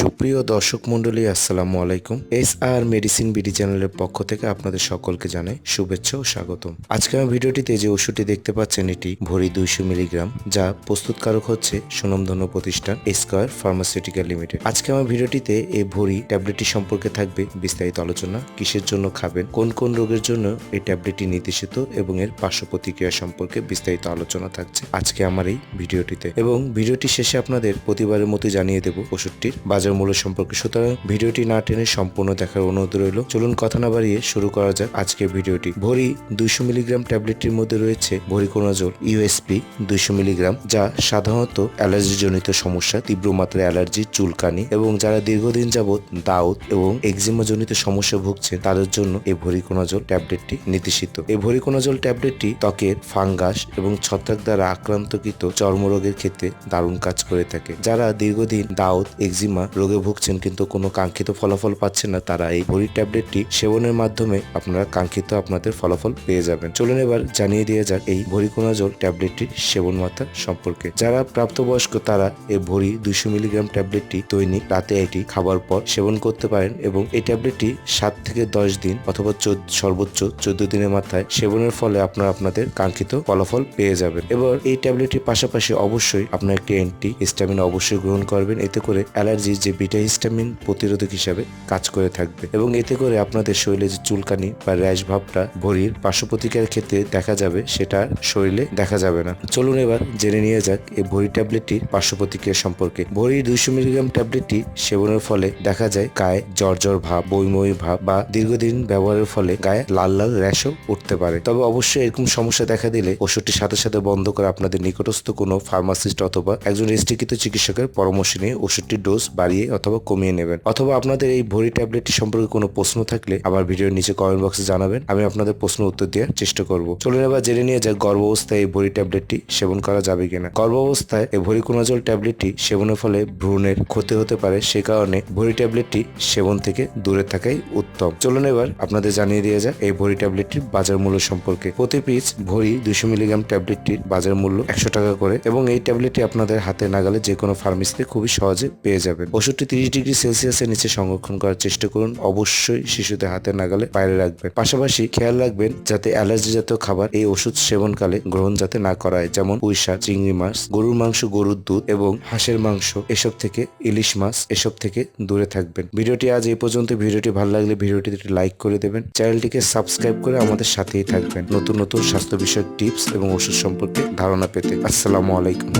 সুপ্রিয় দর্শক মন্ডলী আসসালামু আলাইকুম। এস আর মেডিসিন বিডি চ্যানেলের পক্ষ থেকে আপনাদের সকলকে জানাই শুভেচ্ছা ও স্বাগতম। আজকে আমার ভিডিওটিতে যে ওষুধটি দেখতে পাচ্ছেন, এটি ভরি দুইশো মিলিগ্রাম, যা প্রস্তুতকারক হচ্ছে সুনামধন্য প্রতিষ্ঠান স্কয়ার ফার্মাসিউটিক্যাল লিমিটেড। আজকে আমার ভিডিওটিতে এই ভরি ট্যাবলেটটি সম্পর্কে থাকবে বিস্তারিত আলোচনা, কিসের জন্য খাবেন, কোন কোন রোগের জন্য এই ট্যাবলেটটি নির্দেশিত এবং এর পার্শ্ব প্রতিক্রিয়া সম্পর্কে বিস্তারিত আলোচনা থাকছে আজকে আমার এই ভিডিওটিতে। এবং ভিডিওটি শেষে আপনাদের প্রতিবারের মতো জানিয়ে দেব ওষুধটির বাজার মূল্য সম্পর্কে। সুতরাং ভিডিওটি না টেনে সম্পূর্ণ দেখার অনুরোধ রইল। চলুন কথা না বাড়িয়ে শুরু করা যাক আজকের ভিডিওটি। ভরি দুইশো মিলিগ্রাম ট্যাবলেটটির মধ্যে রয়েছে ভরিকোনাজোল ইউএসপি দুইশো মিলিগ্রাম, যা সাধারণত অ্যালার্জিজনিত সমস্যা, তীব্র মাত্রায় অ্যালার্জি, চুলকানি এবং যারা দীর্ঘদিন যাবৎ দাউদ এবং এক্সিমাজনিত সমস্যা ভুগছে তাদের জন্য এই ভরিকোনাজোল ট্যাবলেটটি নির্দেশিত। এই ভরিকোনাজোল ট্যাবলেটটি ত্বকের ফাঙ্গাস এবং ছত্রাক দ্বারা আক্রান্তকৃত চর্মরোগের ক্ষেত্রে দারুণ কাজ করে থাকে। যারা দীর্ঘদিন দাউদ এক্সিমা রোগে ভুগছেন কিন্তু কোনো কাঙ্ক্ষিত ফলাফল পাচ্ছেন না, তারা এই ভরি ট্যাবলেটটি সেবনের মাধ্যমে আপনারা কাঙ্ক্ষিত আপনাদের ফলাফল পেয়ে যাবেন। চলুন এবার জানিয়ে দিয়ে যাক এই ভরিকোনাজোল ট্যাবলেটটির সেবন মাত্রা সম্পর্কে। যারা প্রাপ্তবয়স্ক, তারা এই ভরি দুইশো মিলিগ্রাম ট্যাবলেটটি দৈনিক রাতে এটি খাবার পর সেবন করতে পারেন এবং এই ট্যাবলেটটি সাত থেকে দশ দিন অথবা সর্বোচ্চ চোদ্দ দিনের মাথায় সেবনের ফলে আপনারা আপনাদের কাঙ্ক্ষিত ফলাফল পেয়ে যাবেন। এবার এই ট্যাবলেটটির পাশাপাশি অবশ্যই আপনার একটি অ্যান্টি হিস্টামিন অবশ্যই গ্রহণ করবেন, এতে করে অ্যালার্জি যে বিটা হিস্টামিন প্রতিরোধক হিসাবে কাজ করে থাকবে এবং এতে করে আপনাদের শরীরে যে চুলকানি বা র্যাশ ভাবটা ভরির পার্শ্ব প্রতিক্রিয়ার ক্ষেত্রে দেখা যাবে সেটা শরীরে দেখা যাবে না। চলুন এবার জেনে নিয়ে যাক এই ভরি ট্যাবলেটটির পার্শ্ব প্রতিক্রিয়া সম্পর্কে। ভরি দুইশো মিলিগ্রাম ট্যাবলেটটি সেবনের ফলে দেখা যায় গায়ে জ্বর ভাব বইময় ভাব বা দীর্ঘদিন ব্যবহারের ফলে গায়ে লাল লাল র্যাশও উঠতে পারে। তবে অবশ্যই এরকম সমস্যা দেখা দিলে ওষুধটি সাথে সাথে বন্ধ করে আপনাদের নিকটস্থ কোনো ফার্মাসিস্ট অথবা একজন রেজিস্ট্রিকৃত চিকিৎসকের পরামর্শ নিয়ে ওষুধটির ডোজ বাড়িয়ে অথবা কমিয়ে নেবেন। অথবা আপনাদের এই ভরি ট্যাবলেটটি সম্পর্কে কোনো প্রশ্ন থাকলে আমার ভিডিওর নিচে কমেন্ট বক্সে জানাবেন। আমি আপনাদের প্রশ্ন উত্তর দেওয়ার চেষ্টা করব। চলুন এবার জেনে নিয়ে যাক গর্ভ অবস্থায় এই ভরি ট্যাবলেটটি সেবন করা যাবে কিনা। গর্ভ অবস্থায় এই ভরিকোনাজল ট্যাবলেটটি সেবনের ফলে ভ্রূণের ক্ষতি হতে পারে। সে কারণে ভরি ট্যাবলেটটি সেবন থেকে দূরে থাকাই উত্তম। চলুন এবার আপনাদের জানিয়ে দিয়ে যাক এই ভরি ট্যাবলেটটির বাজার মূল্য সম্পর্কে। প্রতি পিস ভরি দুশো মিলিগ্রাম ট্যাবলেটটির বাজার মূল্য একশো টাকা করে এবং এই ট্যাবলেটটি আপনাদের হাতে নাগালে যে কোনো ফার্মেসিতে খুবই সহজে পেয়ে যাবেন। ওষুধটি তিরিশ ডিগ্রি সেলসিয়াসের নিচে সংরক্ষণ করার চেষ্টা করুন। অবশ্যই শিশুদের হাতে নাগালে বাইরে রাখবেন। পাশাপাশি খেয়াল রাখবেন যাতে অ্যালার্জি জাতীয় খাবার এই ওষুধ সেবনকালে গ্রহণ যাতে না করা হয় যেমন পুঁইশাক চিংড়ি মাছ, গরুর মাংস, গরুর দুধ এবং হাঁসের মাংস। এসব থেকে ইলিশ মাছ এসব থেকে দূরে থাকবেন। ভিডিওটি আজ এই পর্যন্ত। ভিডিওটি ভালো লাগলে ভিডিওটি লাইক করে দেবেন। চ্যানেলটিকে সাবস্ক্রাইব করে আমাদের সাথেই থাকবেন। নতুন নতুন স্বাস্থ্য বিষয়ক টিপস এবং ওষুধ সম্পর্কে ধারণা পেতে। আসসালামু আলাইকুম।